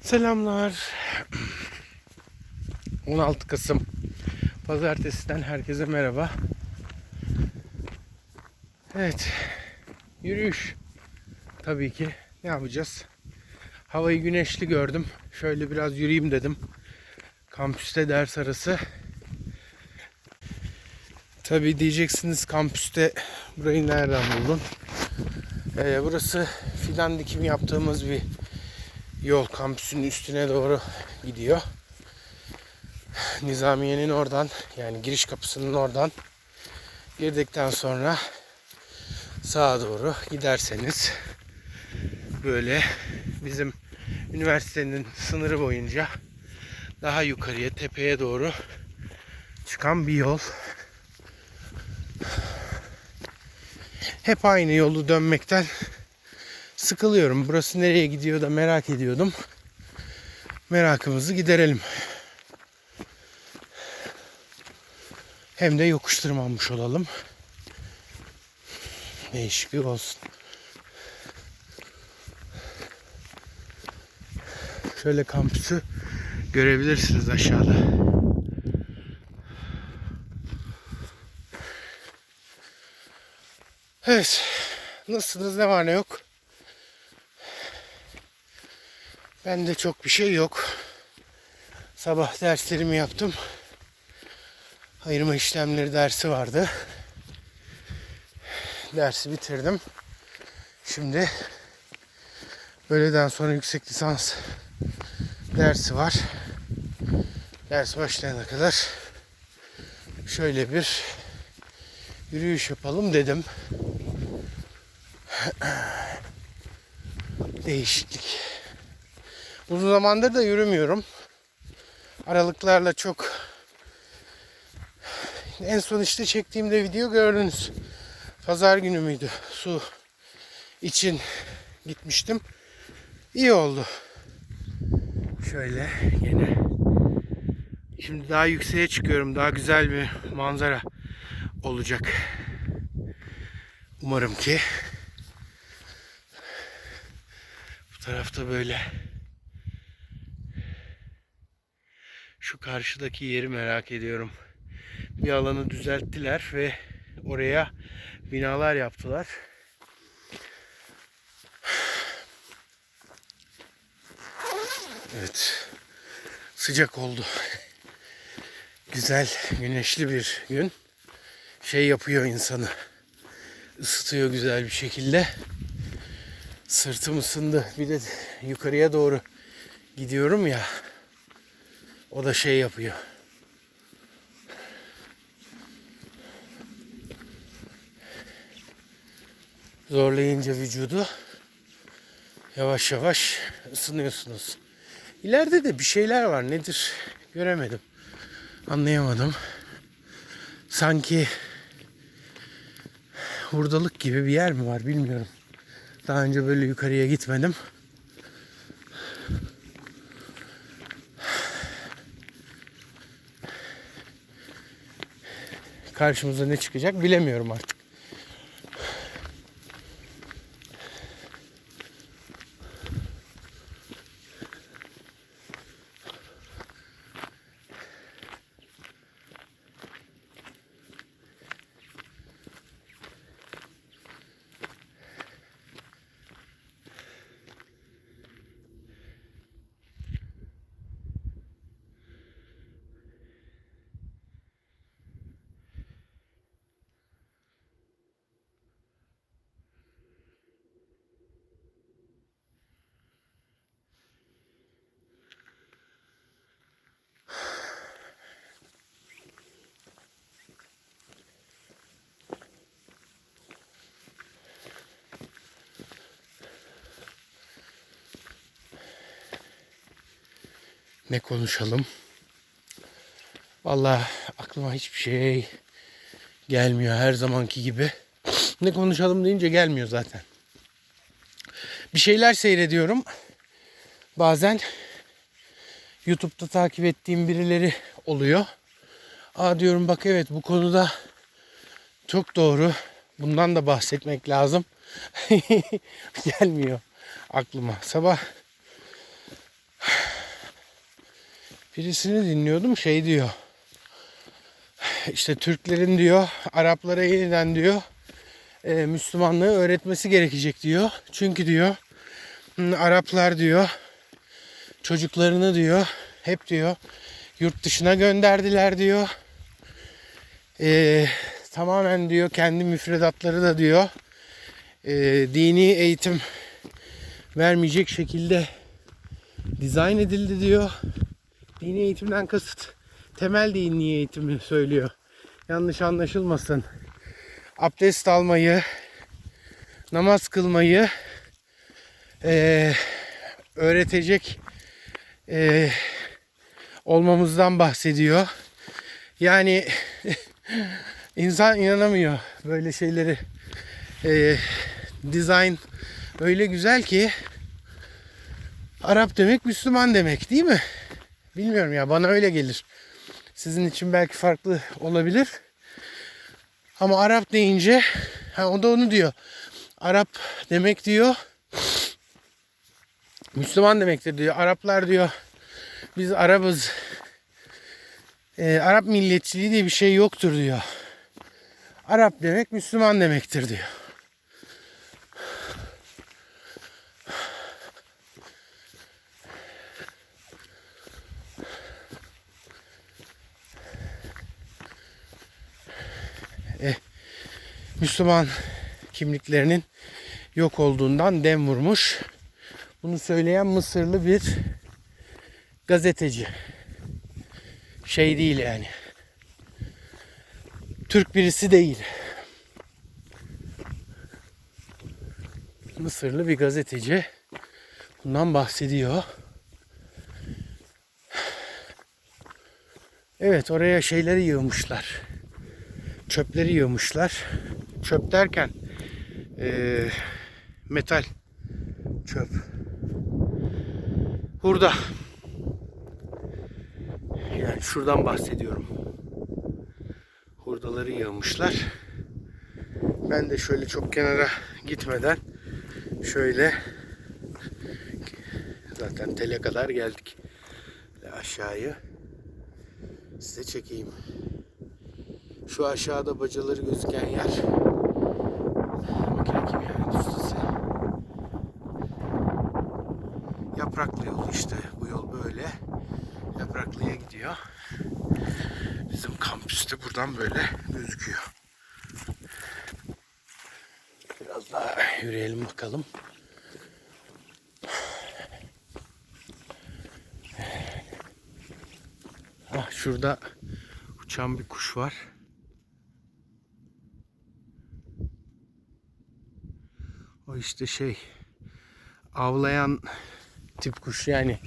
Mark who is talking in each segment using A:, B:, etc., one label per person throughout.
A: Selamlar. 16 Kasım Pazartesiden herkese merhaba. Evet. Yürüyüş. Tabii ki. Ne yapacağız? Havayı güneşli gördüm. Şöyle biraz yürüyeyim dedim. Kampüste ders arası. Tabii diyeceksiniz kampüste burayı nereden buldun? Ee, burası fidan dikimi yaptığımız bir yol kampüsün üstüne doğru gidiyor. Nizamiye'nin oradan yani giriş kapısının oradan girdikten sonra sağa doğru giderseniz böyle bizim üniversitenin sınırı boyunca daha yukarıya tepeye doğru çıkan bir yol. Hep aynı yolu dönmekten sıkılıyorum. Burası nereye gidiyor da merak ediyordum. Merakımızı giderelim. Hem de yokuş tırmanmış olalım. Değişiklik olsun. Şöyle kampüsü görebilirsiniz aşağıda. Evet. Nasılsınız? Ne var ne yok? Ben de çok bir şey yok. Sabah derslerimi yaptım. Ayırma işlemleri dersi vardı. Dersi bitirdim. Şimdi öğleden sonra yüksek lisans dersi var. Ders başlayana kadar şöyle bir yürüyüş yapalım dedim. Değişiklik. Uzun zamandır da yürümüyorum. Aralıklarla çok en son işte çektiğimde video gördünüz. Pazar günü müydü? Su için gitmiştim. İyi oldu. Şöyle yine. Şimdi daha yükseğe çıkıyorum. Daha güzel bir manzara olacak. Umarım ki bu tarafta böyle Şu karşıdaki yeri merak ediyorum. Bir alanı düzelttiler ve oraya binalar yaptılar. Evet. Sıcak oldu. Güzel, güneşli bir gün. Şey yapıyor insanı. Isıtıyor güzel bir şekilde. Sırtım ısındı. Bir de yukarıya doğru gidiyorum ya. O da şey yapıyor. Zorlayınca vücudu yavaş yavaş ısınıyorsunuz. İleride de bir şeyler var. Nedir? Göremedim. Anlayamadım. Sanki hurdalık gibi bir yer mi var bilmiyorum. Daha önce böyle yukarıya gitmedim. Karşımıza ne çıkacak bilemiyorum artık. Ne konuşalım? Vallahi aklıma hiçbir şey gelmiyor her zamanki gibi. Ne konuşalım deyince gelmiyor zaten. Bir şeyler seyrediyorum. Bazen YouTube'da takip ettiğim birileri oluyor. Aa diyorum bak evet bu konuda çok doğru. Bundan da bahsetmek lazım. Gelmiyor aklıma. Sabah Birisini dinliyordum şey diyor. İşte Türklerin diyor Araplara yeniden diyor e, Müslümanlığı öğretmesi gerekecek diyor. Çünkü diyor "hı, Araplar diyor çocuklarını diyor hep diyor yurt dışına gönderdiler diyor. E, tamamen diyor kendi müfredatları da diyor e, dini eğitim vermeyecek şekilde dizayn edildi diyor. Dini eğitimden kasıt temel dini eğitimi söylüyor. Yanlış anlaşılmasın. Abdest almayı, namaz kılmayı eee, öğretecek eee, olmamızdan bahsediyor. Yani insan inanamıyor böyle şeyleri. Eee design öyle güzel ki Arap demek Müslüman demek değil mi? Bilmiyorum ya bana öyle gelir. Sizin için belki farklı olabilir. Ama Arap deyince ha, o da onu diyor. Arap demek diyor Müslüman demektir diyor. Araplar diyor biz Arabız. Ee, Arap milliyetçiliği diye bir şey yoktur diyor. Arap demek Müslüman demektir diyor. Müslüman kimliklerinin yok olduğundan dem vurmuş. Bunu söyleyen Mısırlı bir gazeteci. Şey değil yani. Türk birisi değil. Mısırlı bir gazeteci bundan bahsediyor. Evet oraya şeyleri yığmışlar çöpleri yığmışlar. Çöp derken eee, metal çöp. Burada. Yani şuradan bahsediyorum. Hurdaları yığmışlar. Ben de şöyle çok kenara gitmeden şöyle zaten tele kadar geldik. Aşağıyı size çekeyim. Şu aşağıda bacaları gözüken yer. Yapraklı yol işte. Bu yol böyle. Yapraklı'ya gidiyor. Bizim kampüste buradan böyle gözüküyor. Biraz daha yürüyelim bakalım. Ah şurada uçan bir kuş var. O işte şey avlayan tip kuş yani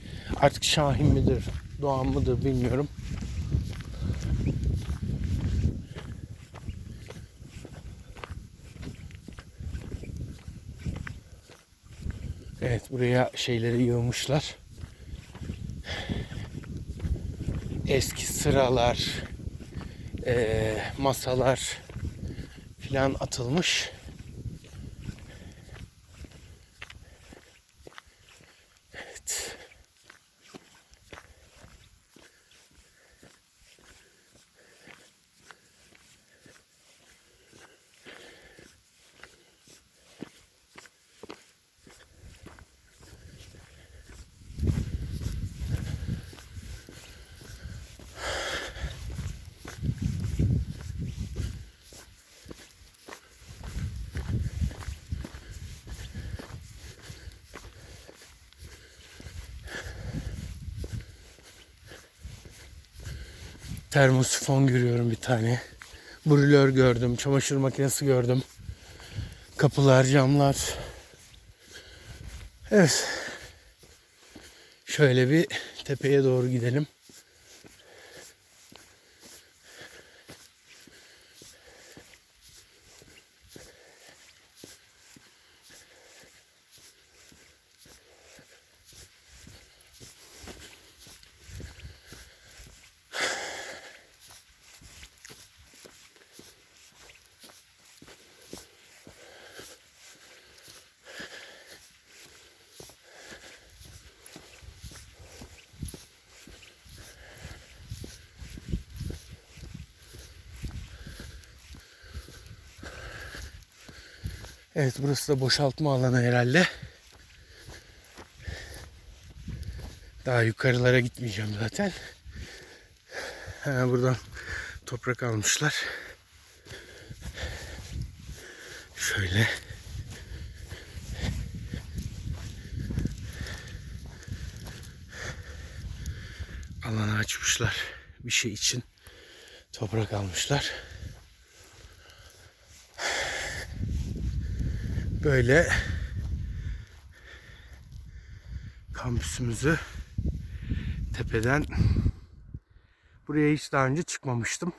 A: artık şahin midir, doğan mıdır bilmiyorum. Evet buraya şeyleri yığmışlar. Eski sıralar, eee, masalar filan atılmış. Termosifon görüyorum bir tane. Brülör gördüm. Çamaşır makinesi gördüm. Kapılar, camlar. Evet. Şöyle bir tepeye doğru gidelim. Evet burası da boşaltma alanı herhalde. Daha yukarılara gitmeyeceğim zaten. Ha, buradan toprak almışlar. Şöyle. Alanı açmışlar. Bir şey için toprak almışlar. Böyle kampüsümüzü tepeden buraya hiç daha önce çıkmamıştım.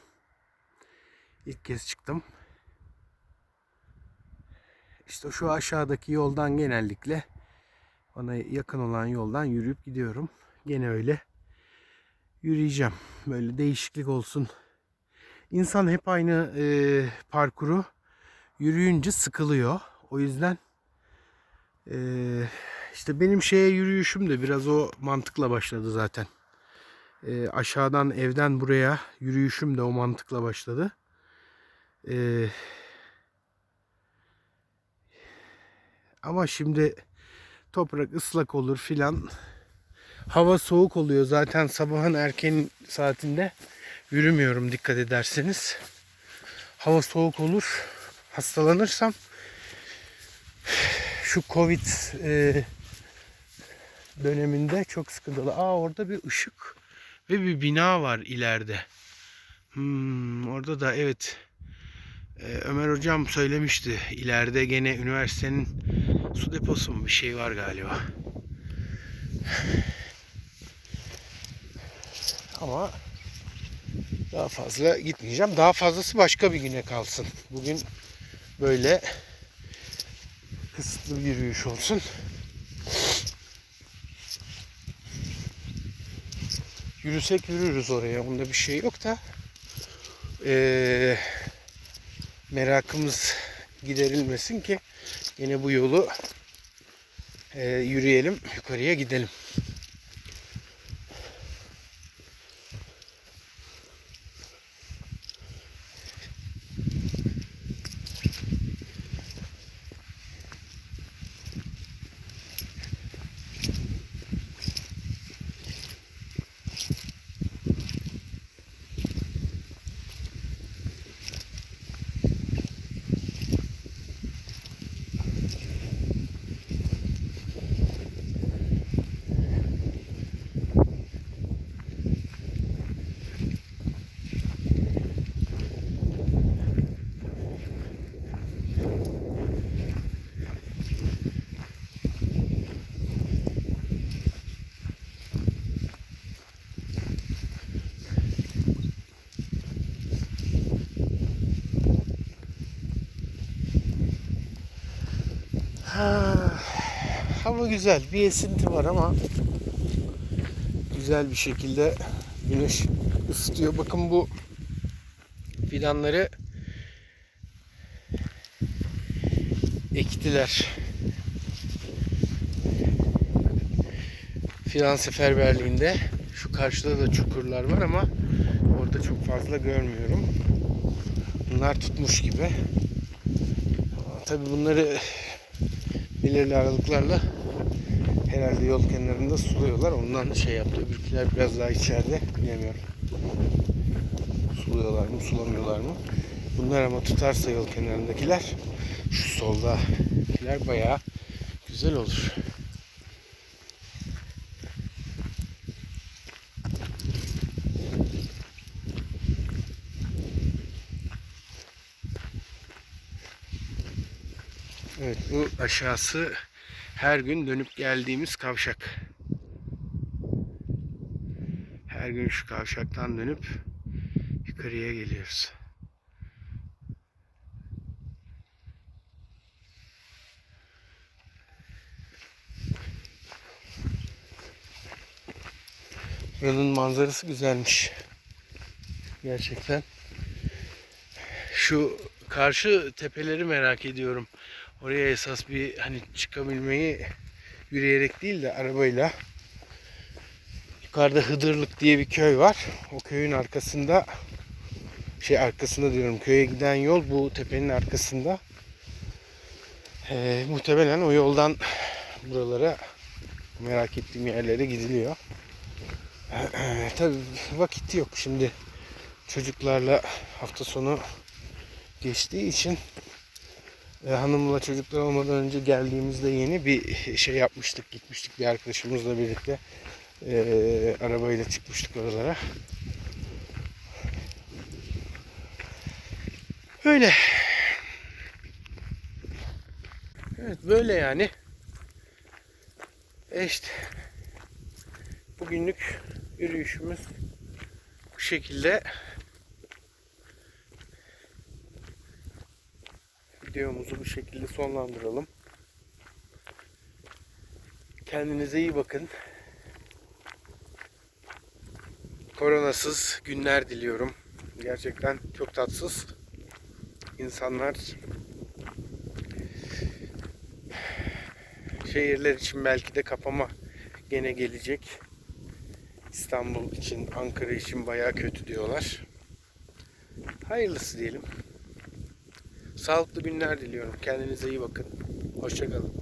A: İlk kez çıktım. İşte şu aşağıdaki yoldan genellikle bana yakın olan yoldan yürüyüp gidiyorum. Gene öyle yürüyeceğim. Böyle değişiklik olsun. İnsan hep aynı e, parkuru yürüyünce sıkılıyor. O yüzden e, işte benim şeye yürüyüşüm de biraz o mantıkla başladı zaten. E, aşağıdan evden buraya yürüyüşüm de o mantıkla başladı. E, ama şimdi toprak ıslak olur filan. Hava soğuk oluyor zaten sabahın erken saatinde yürümüyorum dikkat ederseniz. Hava soğuk olur. Hastalanırsam şu Covid e, döneminde çok sıkıntılı. Aa orada bir ışık ve bir bina var ileride. Hmm, orada da evet e, Ömer hocam söylemişti. İleride gene üniversitenin su deposu mu bir şey var galiba. Ama daha fazla gitmeyeceğim. Daha fazlası başka bir güne kalsın. Bugün böyle kısıtlı bir yürüyüş olsun. Yürüsek yürürüz oraya. Onda bir şey yok da. Ee, merakımız giderilmesin ki yine bu yolu e, yürüyelim, yukarıya gidelim. Ha, hava güzel. Bir esinti var ama güzel bir şekilde güneş ısıtıyor. Bakın bu fidanları ektiler. Fidan seferberliğinde şu karşıda da çukurlar var ama orada çok fazla görmüyorum. Bunlar tutmuş gibi. Tabi bunları belirli aralıklarla herhalde yol kenarında suluyorlar. Ondan şey yaptı. Öbürküler biraz daha içeride. Bilemiyorum. Suluyorlar mı, sulamıyorlar mı? Bunlar ama tutarsa yol kenarındakiler şu soldakiler bayağı güzel olur. Evet bu aşağısı her gün dönüp geldiğimiz kavşak. Her gün şu kavşaktan dönüp yukarıya geliyoruz. Buranın manzarası güzelmiş. Gerçekten. Şu karşı tepeleri merak ediyorum. Oraya esas bir hani çıkabilmeyi yürüyerek değil de arabayla. Yukarıda Hıdırlık diye bir köy var. O köyün arkasında şey arkasında diyorum köye giden yol bu tepenin arkasında. Ee, muhtemelen o yoldan buralara merak ettiğim yerlere gidiliyor. Tabii vakit yok şimdi çocuklarla hafta sonu geçtiği için e, hanımla çocuklar olmadan önce geldiğimizde yeni bir şey yapmıştık gitmiştik bir arkadaşımızla birlikte e, arabayla çıkmıştık oralara. Öyle. Evet böyle yani. E işte bugünlük yürüyüşümüz bu şekilde. Videomuzu bu şekilde sonlandıralım. Kendinize iyi bakın. Koronasız günler diliyorum. Gerçekten çok tatsız. İnsanlar şehirler için belki de kapama gene gelecek. İstanbul için, Ankara için bayağı kötü diyorlar. Hayırlısı diyelim. Sağlıklı günler diliyorum. Kendinize iyi bakın. Hoşçakalın.